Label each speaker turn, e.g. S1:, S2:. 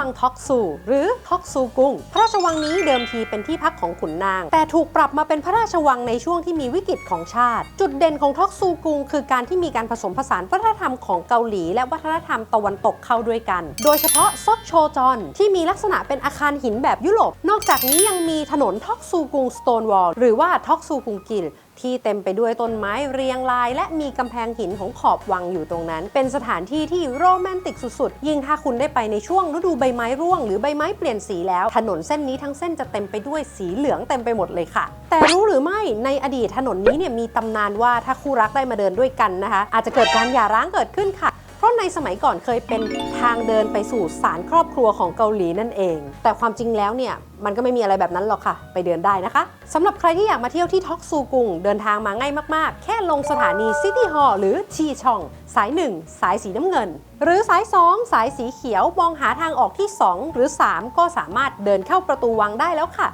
S1: วังท็อกซูหรือท็อกซูกุงพระราชวังนี้เดิมทีเป็นที่พักของขุนนาง แต่ถูกปรับมาเป็นพระราชวังในช่วงที่มีวิกฤตของชาติ จุดเด่นของท็อกซูกุงคือการที่มีการผสมผสานวัฒนธรรมของเกาหลี และวัฒนธรรมตะวันตกเข้าด้วยกัน โดยเฉพาะซอกโชจอนที่มีลักษณะเป็นอาคารหินแบบยุโรป นอกจากนี้ยังมีถนนท็อกซูกุงสโตนวอลหรือว่าท็อกซูกุงกิลที่เต็มไปด้วยต้นไม้เรียงราย และมีกำแพงหินของขอบวังอยู่ตรงนั้น เป็นสถานที่ที่โรแมนติกสุดๆ ยิ่งถ้าคุณได้ไปในช่วงฤดูใบไม้ร่วงหรือใบไม้เปลี่ยนสีแล้ว ถนนเส้นนี้ทั้งเส้นจะเต็มไปด้วยสีเหลืองเต็มไปหมดเลยค่ะ แต่รู้หรือไม่ในอดีตถนนนี้เนี่ยมีตำนานว่าถ้าคู่รักได้มาเดินด้วยกันนะคะ อาจจะเกิดการหย่าร้างเกิดขึ้นค่ะ เพราะในสมัยก่อนเคยเป็นทางเดินไปสู่ศาลครอบครัวของเกาหลีนั่นเอง แต่ความจริงแล้วเนี่ยมันก็ไม่มีอะไรแบบนั้นหรอกค่ะ ไปเดินได้นะคะสำหรับใครที่อยากมาเที่ยวที่ท็อกซูกุงเดินทางมาง่ายมากๆ แค่ลงสถานีซิตี้ฮอลล์หรือชีชอง สาย 1 สายสีน้ำเงิน หรือสาย 2 สายสีเขียวมองหาทางออกที่ 2 หรือ 3 ก็สามารถเดินเข้าประตูวังได้แล้วค่ะ